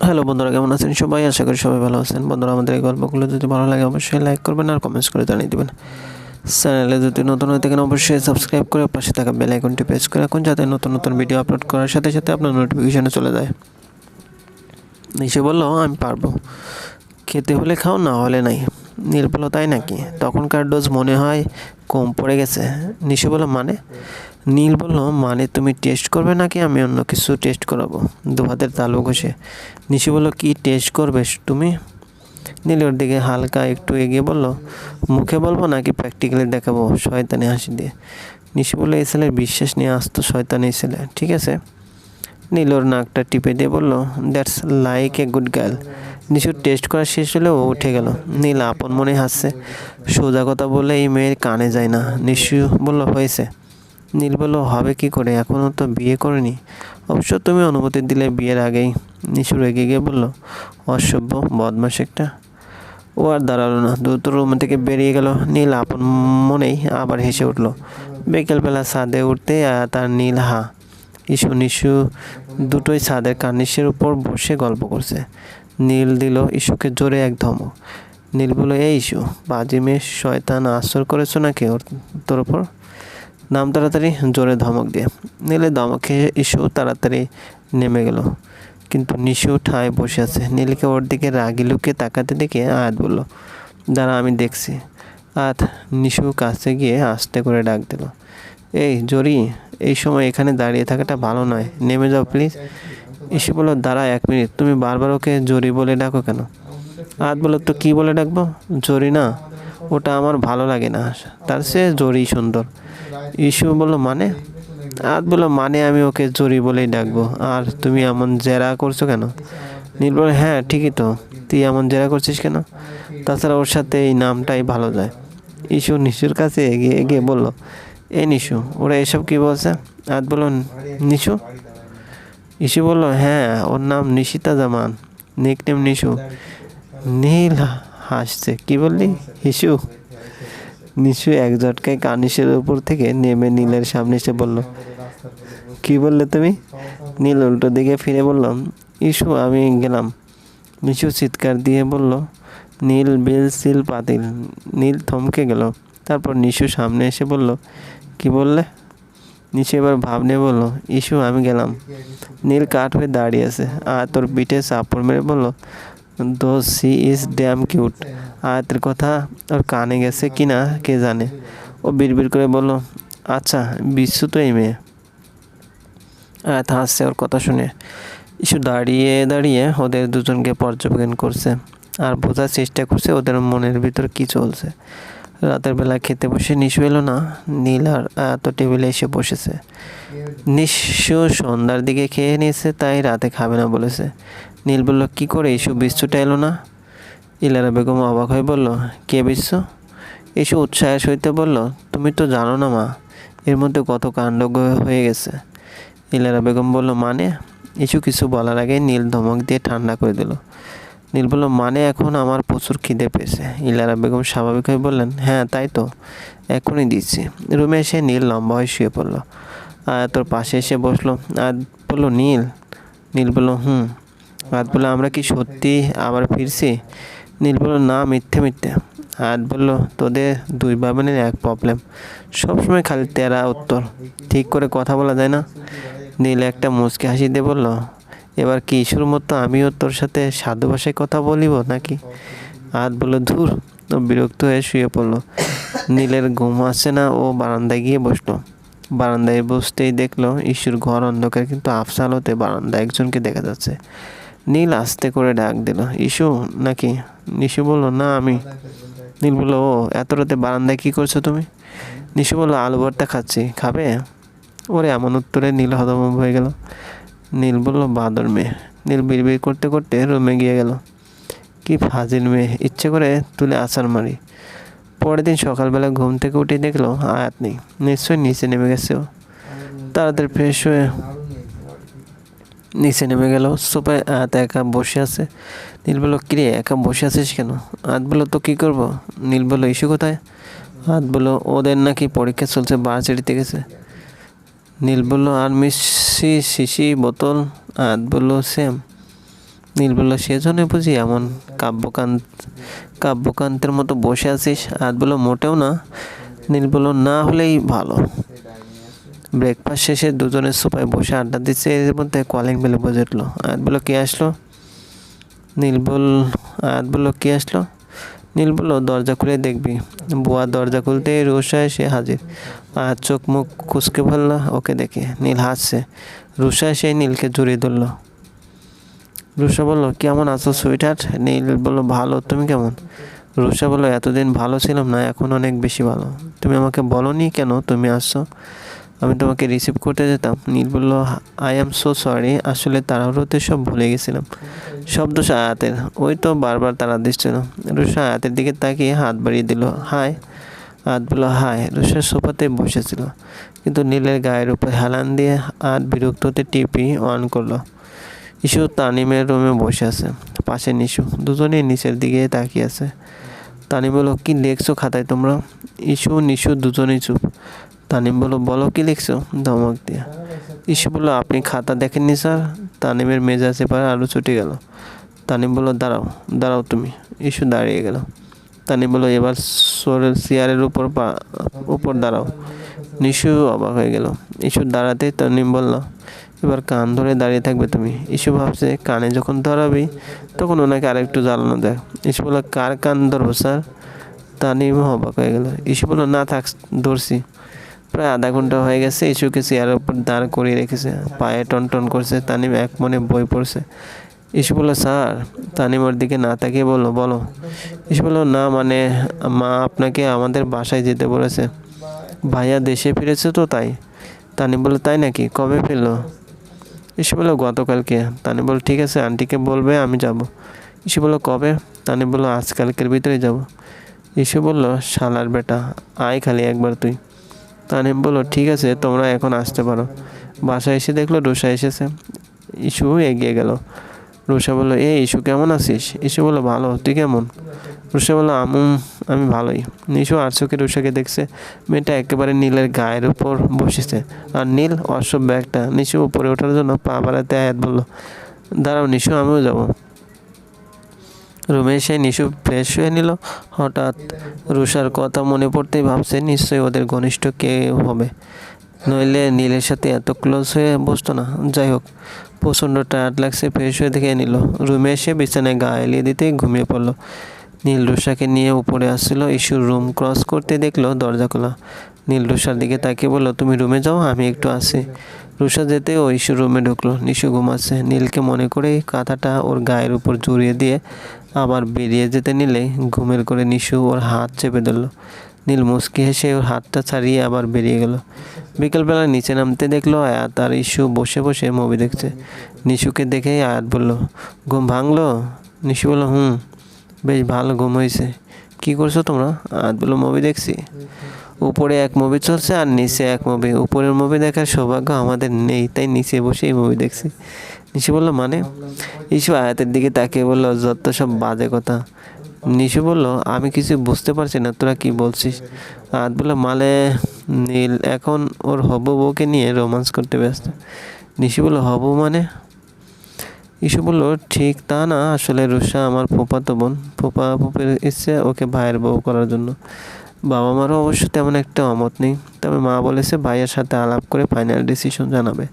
Hello বন্ধুরা, কেমন আছেন সবাই? আশা করি সবাই ভালো আছেন। বন্ধুরা, আমাদের এই গল্পগুলো যদি ভালো লাগে, অবশ্যই লাইক করবেন আর কমেন্টস করে জানিয়ে দেবেন। চ্যানেলে যদি নতুন হয়ে থাকেন, অবশ্যই সাবস্ক্রাইব করে পাশে থাকা বেল আইকনটি প্রেস করে রাখুন, যাতে নতুন নতুন ভিডিও আপলোড করার সাথে সাথে আপনার নোটিফিকেশানে চলে যায়। সে বলল, আমি পারব। খেতে হলে খাও, না হলে নাই। নীল তাই নাকি? তখনকার ডোজ মনে হয় কম পড়ে গেছে। নিশে বলল মানে? নীল বলল মানে তুমি টেস্ট করবে নাকি আমি অন্য কিছু টেস্ট করাবো? দু হাতের তালু ঘষে। নিশি বলল, কি টেস্ট করবে তুমি? নীলের দিকে হালকা একটু এগিয়ে বলল, মুখে বলব নাকি প্র্যাকটিক্যালি দেখাবো শয়তানি হাসি দিয়ে? নিশি বলল, এই ছেলের বিশ্বাস নিয়ে আসতো শয়তানি ছেলে, ঠিক আছে? নীলর নাকটা টিপে দিয়ে বলল that's like a good girl নিশুর test করা শেষ হলে ও উঠে গেল। নীল আপন মনে হাসছে। সোজা কথা বলে এই মেয়ের কানে যায় না। নিশু বলল, হয়েছে। নীল বলল, হবে কি করে? এখনও তো বিয়ে করেনি। অবশ্য তুমি অনুমতি দিলে বিয়ের আগেই। নিশু রেগে গিয়ে বলল, অসভ্য বদমাস একটা। ও আর দাঁড়াল না। দ্রুত রুম থেকে বেরিয়ে গেল। নীল আপন মনেই আবার হেসে উঠল, বিকেলবেলা ছাদে উঠতে তার নীল হা। ইস্যু নিশু দুটোই ছাদের কার্নিশের উপর বসে গল্প করছে। নীল দিল ইস্যুকে জোরে এক ধমক। নীল বলল, এই ইস্যু, বাজি মেয়ে শয়তান আসর করেছ নাকি ওর তোর ওপর নাম তাড়াতাড়ি জোরে ধমক দিয়ে। নীলে ধমক খেয়ে ইস্যু তাড়াতাড়ি নেমে গেল। কিন্তু নিশু ঠায় বসে আছে। নীলকে ওর দিকে রাগি লুকে তাকাতে দেখে আয়াত বলল, দাঁড়া, আমি দেখছি। আত নিশু কাছে গিয়ে আস্তে করে ডাক দিল, এই জরি, এই সময় এখানে দাঁড়িয়ে থাকাটা ভালো নয়। নেমে যাও, প্লিজ। ইস্যু বলল, দাঁড়া এক মিনিট, তুমি বারবার ওকে জরি বলে ডাকো কেন? আয়াত বলল, তো কী বলে ডাকবো? জরি না, ওটা আমার ভালো লাগে না। তার সে জরি সুন্দর। ইস্যু বলল মানে? আয়াত বলল মানে আমি ওকে জরি বলেই ডাকবো। আর তুমি এমন জেরা করছ কেন? নীল বলে হ্যাঁ ঠিকই তো। তুই এমন জেরা করছিস কেন? তাছাড়া ওর সাথে এই নামটাই ভালো যায়। ইস্যু নিশুর কাছে এগিয়ে এগিয়ে বলল, এ নিশু, ওরা এসব কি বলছে? আয়াত বলল, নিশু ইস্যু বলল হ্যাঁ ওর নাম নিশিতা জামান। Nick name Nishu. নীল হাসছে। কি বললি? হিসু। নিশু এক ঝটকায় কানিসের উপর থেকে নেমে নীলের সামনে এসে বলল, কি বললে তুমি? নীল উল্টো দিকে ফিরে বলল ইস্যু আমি গেলাম। নিশু চিৎকার দিয়ে বলল, নীল বিল সিল পাতিল। নীল থমকে গেল। তারপর নিশু সামনে এসে বলল, কি বললে? নিশু এবার ভাব নিয়ে বলল ইস্যু আমি গেলাম। নীল কাঠ হয়ে দাঁড়িয়ে আছে। আর তোর পিঠে চাপড় মেরে বলল দো সি ইজ ড্যাম কিউট। আয়াতের কথা ওর কানে গেছে কি না, কে জানে। ও বিড়বিড় করে বলল আচ্ছা বিশ্ব তো এই মেয়ে। আয়াত হাসছে ওর কথা শুনে। ইস্যু দাঁড়িয়ে দাঁড়িয়ে ওদের দুজনকে পর্যবেক্ষণ করছে আর বোঝার চেষ্টা করছে ওদের মনের ভিতর কি চলছে। রাতের বেলা খেতে বসে নিশু এলো না, নীল আর আয়াত টেবিলে এসে বসেছে। নিশু সন্ধ্যার দিকে খেয়ে নিয়েছে, তাই রাতে খাবে না বলেছে। নীল বলল, কি করে ইস্যু বিশ্বটা এলো না? ইলারা বেগম অবাক হয়ে বলল, কে বিশ্ব ইস্যু উৎসাহের সহিত বলল, তুমি তো জানো না মা, এর মধ্যে কত কাণ্ড হয়ে গেছে। ইলারা বেগম বলল মানে? ইস্যু কিছু বলার আগে নীল ধমক দিয়ে ঠান্ডা করে দিল। নীল বলল মানে এখন আমার প্রচুর খিদে পেয়েছে। ইলারা বেগম স্বাভাবিক হয়ে বললেন হ্যাঁ তাই তো। এখনই দিচ্ছি। রুমে এসে নীল লম্বা হয়ে শুয়ে পড়ল। আর তোর পাশে এসে বসল। আর বলল, নীল? নীল বলল, হুম। হাত বলল, আমরা কি সত্যি আবার ফিরছি? নীল বলল, না, মিথ্যে মিথ্যে। হাত বলল, তোদের দুই বাবানের এক প্রবলেম সবসময় খালি তেরা উত্তর। ঠিক করে কথা বলা যায় না? নীল একটা মুচকি হাসি দিয়ে বলল এবার কি ইস্যুর মতো আমিও তোর সাথে সাধু ভাষায় কথা বলিব নাকি? হাত বলল ধুর, ও বিরক্ত হয়ে শুয়ে পড়ল। নীলের ঘুম আসছে না, ও বারান্দায় গিয়ে বসল। বারান্দায় বসতেই দেখল ইস্যুর ঘর অন্ধকার, কিন্তু আফসাল হতে বারান্দায় একজনকে দেখা যাচ্ছে। নীল আস্তে করে ডাক দিল ইস্যু নাকি? নিশু বলল, না, আমি। নীল বলল, ও, এত রাতে বারান্দায় কী করছ তুমি? নিশু বলল, আলু ভর্তা খাচ্ছি, খাবে? ওরে, এমন উত্তরে নীল হতভম্ব হয়ে গেল। নীল বলল, বাঁদর মেয়ে। নীল বিড়বিড় করতে করতে রুমে গিয়ে গেল। কি ফাজিল মেয়ে, ইচ্ছে করে তুলে আছাড় মারি। পরের দিন সকালবেলা ঘুম থেকে উঠে দেখল আয়াত নেই। নিশ্চয়ই নিচে নেমে গেছে তাড়াতাড়ি ফ্রেশ হয়ে নিচে নেমে গেল। সোফায় আয়াত একা বসে আছে। নীল বলল কিরে একা বসে আছিস কেন? আয়াত বলল, তো কী করব? নীল বলল, ইস্যু কোথায়? আয়াত বলল, ওদের নাকি পরীক্ষা চলছে বারচারিতে গেছে। নীল বলল আর মিষ্টি শিশি, বোতল আদ বলল সেম। নীল বলল সেজন্য বুঝি এমন কাব্যকান্ত কাব্যকান্তের মতো বসে আছিস আদ বলল মোটেও না। নীল বলল না হলেই ভালো। ব্রেকফাস্ট শেষে দুজনের সোফায় বসে আড্ডা দিচ্ছে এর মধ্যে কলিং বেলে বুঝে উঠল। আয়াত বলল কে আসলো? নীল বল আয়াত বলল কে আসলো? নীল বলল, দরজা খুলে দেখবি। বুয়া দরজা খুলতে রুষা সে হাজির। আর চোখ মুখ কুচকে বলল ওকে দেখে। নীল হাসছে। রুষা এসে নীলকে জড়িয়ে ধরলো। রুষা বলল কেমন আছো সুইটহার্ট নীল বলল, ভালো, তুমি কেমন? রুষা বলল, এতদিন ভালো ছিলাম না, এখন অনেক বেশি ভালো। তুমি আমাকে বলনি কেন তুমি আসছো? আমি তোমাকে রিসিভ করতে যেতাম। নীল বলল আই এম সো সরি আসলে তাড়াহুড়োতে সব ভুলে গেছিলাম। শব্দ আয়াতের। ওই তো বারবার তারা দিচ্ছিল রুষা আয়াতের দিকে তাকিয়ে হাত বাড়িয়ে দিল, হাই। আয়াত বলল, হাই। রুষা সোফাতে বসেছিল, কিন্তু নীলের গায়ের উপর হেলান দিয়ে আয়াত বিরক্ত হতে টিপি অন করল। ইস্যু তানিমের রুমে বসে আছে, পাশে নিশু। দুজনেই নিচের দিকে তাকিয়ে আছে। তানিম বলো কি লিখছো খাতায় তোমরা? ইস্যু নিশু, দুজনেই চুপ। তানিম বলো বলো কি লিখছো? ধমক দিয়ে। ইস্যু বলল, আপনি খাতা দেখেননি, স্যার? তানিমের মেজাজ এবার আরও ছুটে গেল। তানিম বলল, দাঁড়াও দাঁড়াও তুমি। ইস্যু দাঁড়িয়ে গেল। তানিম বলল, এবার সোরের চেয়ারের উপর পা, উপর দাঁড়াও। নিশু অবাক হয়ে গেল। ইস্যু দাঁড়াতেই তানিম বলল, এবার কান ধরে দাঁড়িয়ে থাকবে তুমি। ইস্যু ভাবছে, কানে যখন ধরাবি, তখন ওনাকে আরেকটু জ্বালানো দেয় ইস্যু বলল, কার কান ধরবো, স্যার? তানিম অবাক হয়ে গেল। ইস্যু বলল, না থাক, ধরছি। প্রায় আধা ঘণ্টা হয়ে গেছে ইস্যুকে চেয়ারের উপর দাঁড় করিয়ে রেখেছে, পায়ে টন টন করছে, তানিম এক মনে বই পড়ছে। ইস্যু বলল, স্যার। তানিম ওর দিকে না তাকিয়ে বলল, বলো। ইস্যু বলল, না মানে মা আপনাকে আমাদের বাসায় যেতে বলেছে। ভাইয়া দেশে ফিরেছে তো তাই? তানি বলল, তাই নাকি? কবে ফিরলো? ইসে বলল, গতকালকে। তানি বলল, ঠিক আছে, আন্টিকে বলবে, আমি যাব। ইসে বলল, কবে? তানি বলল, আজকালকের ভিতরে যাব। ইসে বলল, শালার বেটা, আয় খালি একবার তুই। তানিম বলল, ঠিক আছে, তোমরা এখন আসতে পারো। বাসায় এসে দেখল রুষা এসেছে। ইস্যু এগিয়ে গেল। রুষা বলল এ ইস্যু কেমন আছিস? ইস্যু বলল, ভালো, তুই কেমন? রুষা বলল আমু আমি ভালোই। আর চোখে রুষাকে দেখছে, মেয়েটা একেবারে নীলের গায়ের উপর বসেছে। আর নীল অসভ্য একটা। নিশু উপরে ওঠার জন্য পা বাড়াতে আয়াত বলল, দাঁড়াও নিশু, আমিও যাব। রুমে এসে নিশু ফ্রেশ হয়ে নিল। হঠাৎ রুষার কথা মনে পড়তেই ভাবছে, নিশ্চয়ই ওদের ঘনিষ্ঠ কে হবে। নইলে নীলের সাথে এত ক্লোজ হয়ে বসতো না। যাই হোক, প্রচণ্ড টায়ার্ড লাগছে, ফ্রেশ হয়ে দেখে নিল। রুমে এসে বিছানায় গা এলিয়ে দিতেই ঘুমিয়ে পড়ল। নীল রুষাকে নিয়ে উপরে আসছিল। ইস্যুর রুম ক্রস করতে দেখল দরজা খোলা। নীল রুষার দিকে তাকিয়ে বলল, তুমি রুমে যাও, আমি একটু আসি। রুষা যেতে ও ইস্যুর রুমে ঢুকলো। নিশু ঘুমাচ্ছে। নীলকে মনে করে কাঁথাটা ওর গায়ের উপর জড়িয়ে দিয়ে আবার বেরিয়ে যেতে নিলে ঘুমের করে নিশু ওর হাত চেপে ধরলো। নীল মুচকি হেসে ওর হাতটা ছাড়িয়ে আবার বেরিয়ে গেল। বিকেলবেলা নিচে নামতে দেখল আয়াত আর ইস্যু বসে বসে মুভি দেখছে। নিশুকে দেখেই আয়াত বলল, ঘুম ভাঙলো? নিশু বলল, হুম, বেশ ভালো ঘুম হয়েছে। কী করছ তোমরা? বলল মুভি দেখছি। উপরে এক মুভি চলছে আর নিচে এক মুভি উপরের মুভি দেখার সৌভাগ্য আমাদের নেই, তাই নিচে বসে এই মুভি দেখছি। নিশু বলল মানে? ইসু আয়াতের দিকে তাকিয়ে বলল, যত সব বাজে কথা। নিশু বলল, আমি কিছু বুঝতে পারছি না, তোরা কি বলছিস? আয়াত বলল, মালে নীল, এখন ওর হবু বউকে নিয়ে রোমান্স করতে ব্যস্ত। নিশু বলল, হবু মানে? ইস্যু বলল ঠিক তা না আসলে রুষা আমার ফুপাতো বোন। ফুপা ফুপের ইচ্ছে ওকে ভাইয়ের বউ করার জন্য। বাবা মারও অবশ্য তেমন একটা অমত নেই। তবে মা বলেছে ভাইয়ের সাথে আলাপ করে ফাইনাল ডিসিশন জানাবে।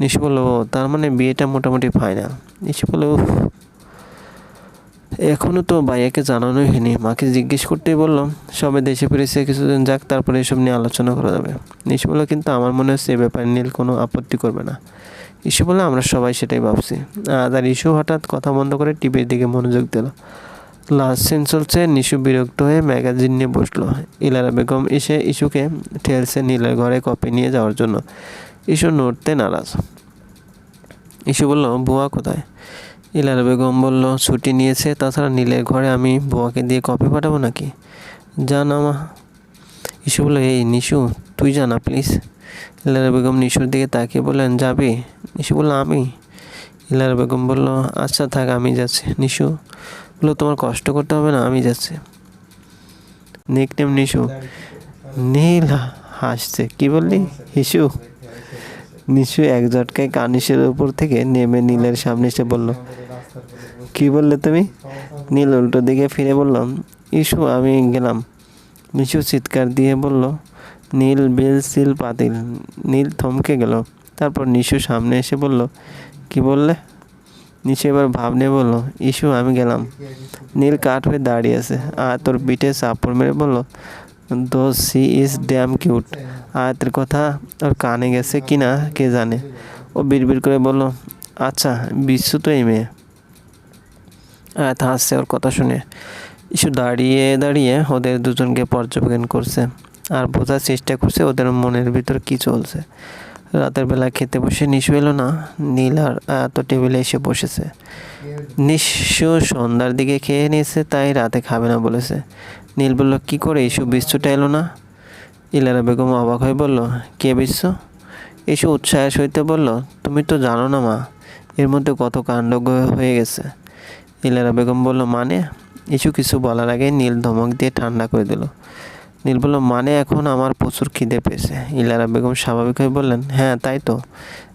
নিশু বলল "ও, তার মানে বিয়েটা মোটামুটি ফাইনাল নিশু বলল এখনও তো ভাইয়াকে জানানোই হয়নি। মাকে জিজ্ঞেস করতেই বললাম সবে দেশে ফিরেছে কিছুদিন যাক তারপরে এসব নিয়ে আলোচনা করা যাবে। নিশু বলল কিন্তু আমার মনে হচ্ছে এ ব্যাপারে নীল কোনো আপত্তি করবে না। ইস্যু বলে আমরা সবাই সেটাই ভাবছি। আজ আর ইস্যু হঠাৎ কথা বন্ধ করে টিভির দিকে মনোযোগ দিল। লাস্ট সিন চলছে নিশু বিরক্ত হয়ে ম্যাগাজিন নিয়ে বসল। ইলারা বেগম এসে ইস্যুকে ঠেলছে নীলের ঘরে কপি নিয়ে যাওয়ার জন্য। ইস্যু নড়তে নারাজ। ইস্যু বলল, বুয়া কোথায়? ইলারা বেগম বলল, ছুটি নিয়েছে, তাছাড়া নীলের ঘরে আমি বুয়াকে দিয়ে কপি পাঠাবো নাকি? জান আমা ইস্যু বলল, এই নিশু, তুই জানা প্লিজ? ইলারা বেগম নিশুর দিকে তাকিয়ে বললেন, যাবি? নিশু বলল, আমি? ইলারা বেগম বলল আচ্ছা থাক, আমি যাচ্ছি। নিশু বলল, তোমার কষ্ট করতে হবে না, আমি যাচ্ছি। Nick name Nishu. নীল হাসছে, কি বললি, হিসু? নিশু এক ঝটকায় কানিসের উপর থেকে নেমে নীলের সামনে এসে বলল, কি বললে তুমি? নীল উল্টো দিকে ফিরে বললাম ইস্যু আমি গেলাম। নিশু চিৎকার দিয়ে বলল, নীল, বেল, সিল, পাতিল। নীল থমকে গেল। তারপর নিশু সামনে এসে বলল, কি বললে? নিশু এবার ভাব নিয়ে বলল ইস্যু আমি গেলাম। নীল কাঠ হয়ে দাঁড়িয়ে আছে। আর তোর পিঠে চাপড় মেরে বলল দো সি ইজ ড্যাম কিউট। আয়াতের কথা ওর কানে গেছে কি না, কে জানে। ও বিড়বিড় করে বলল আচ্ছা বিশ্ব তো এই মেয়ে। আয়াত হাসছে ওর কথা শুনে। ইস্যু দাঁড়িয়ে দাঁড়িয়ে ওদের দুজনকে পর্যবেক্ষণ করছে। আর বোঝার চেষ্টা করছে ওদের মনের ভিতর কি চলছে। রাতের বেলা খেতে বসে নিশু এলো না, নীল আর আয়াত টেবিলে এসে বসেছে। নিশু সন্ধ্যার দিকে খেয়ে নিয়েছে, তাই রাতে খাবে না বলেছে। নীল বলল, কি করে ইস্যু বিশ্বটা এলো না? ইলারা বেগম অবাক হয়ে বলল, কে বিশ্ব ইস্যু উৎসাহের সহিত বলল, তুমি তো জানো না মা, এর মধ্যে কত কাণ্ড হয়ে গেছে। ইলারা বেগম বলল মানে? ইস্যু কিছু বলার আগে নীল ধমক দিয়ে ঠান্ডা করে দিল। নীল বলল মানে এখন আমার প্রচুর খিদে পেয়েছে। ইলারা বেগম স্বাভাবিক হয়ে বললেন হ্যাঁ তাই তো,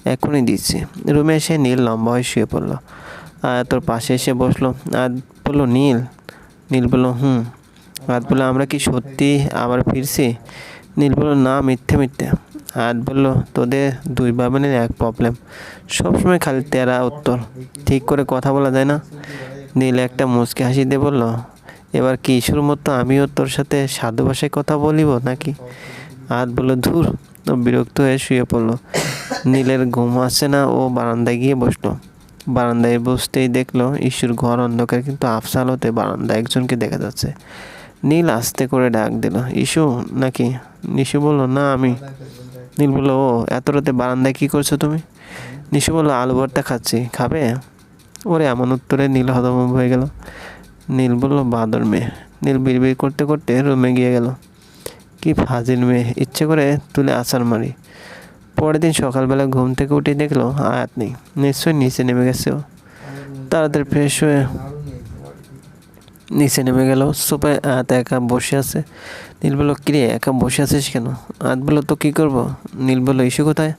এখনই দিচ্ছি। রুমে এসে নীল লম্বা হয়ে শুয়ে পড়ল। আর তোর পাশে এসে বসল। আর বলল, নীল? নীল বলল, হুম। আর বলল, আমরা কি সত্যি আবার ফিরছি? নীল বলল, না, মিথ্যে মিথ্যে। আর বলল, তোদের দুই বাবানের এক প্রবলেম সবসময় খালি তেরা উত্তর। ঠিক করে কথা বলা যায় না? নীল একটা মুচকে হাসি দিয়ে বলল এবার কি ইস্যুর মতো আমিও তোর সাথে সাধু ভাষায় কথা বলিব নাকি? আর বলল, ধুর। বিরক্ত হয়ে শুয়ে পড়ল। নীলের ঘুম আসছে না, ও বারান্দায় গিয়ে বসল। বারান্দায় বসতেই দেখল ইস্যুর ঘর অন্ধকার, কিন্তু আফসাল হতে বারান্দায় একজনকে দেখা যাচ্ছে। নীল আস্তে করে ডাক দিল ইস্যু নাকি? নিশু বলল, না, আমি। নীল বলল, ও, এত রাতে বারান্দায় কী করছ তুমি? নিশু বলল, আলু ভর্তা খাচ্ছি, খাবে? ওরে, এমন উত্তরে নীল হতভম্ব হয়ে গেল। নীল বলল, বাদর মেয়ে। নীল বিড়বিড় করতে করতে রুমে গিয়ে গেল। কি ফাজিল মেয়ে, ইচ্ছে করে তুলে আছার মারি। পরের দিন সকালবেলা ঘুম থেকে উঠে দেখল, আয়াত নেই। নিশ্চয়ই নিচে নেমে গেছে ও। তাড়াতাড়ি ফ্রেশ হয়ে নিচে নেমে গেল। সোফায় আয়াত একা বসে আছে। নীল বলল কিরে একা বসে আছিস কেন? হাত বলল, তো কী করব? নীল বলল, ইস্যু কোথায়?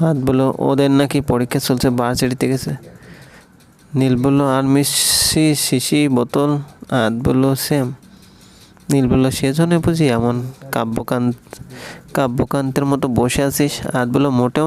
হাত বলল, ওদের নাকি পরীক্ষা চলছে বারচারিতে গেছে। নীল বলল, আর মিশি শিশি বোতল আদ বলল, সেম। নীল বলল, সেজন্য বুঝি এমন কাব্যকান্ত কাব্যকান্তের মতো বসে আছিস? আদ বলল, মোটেও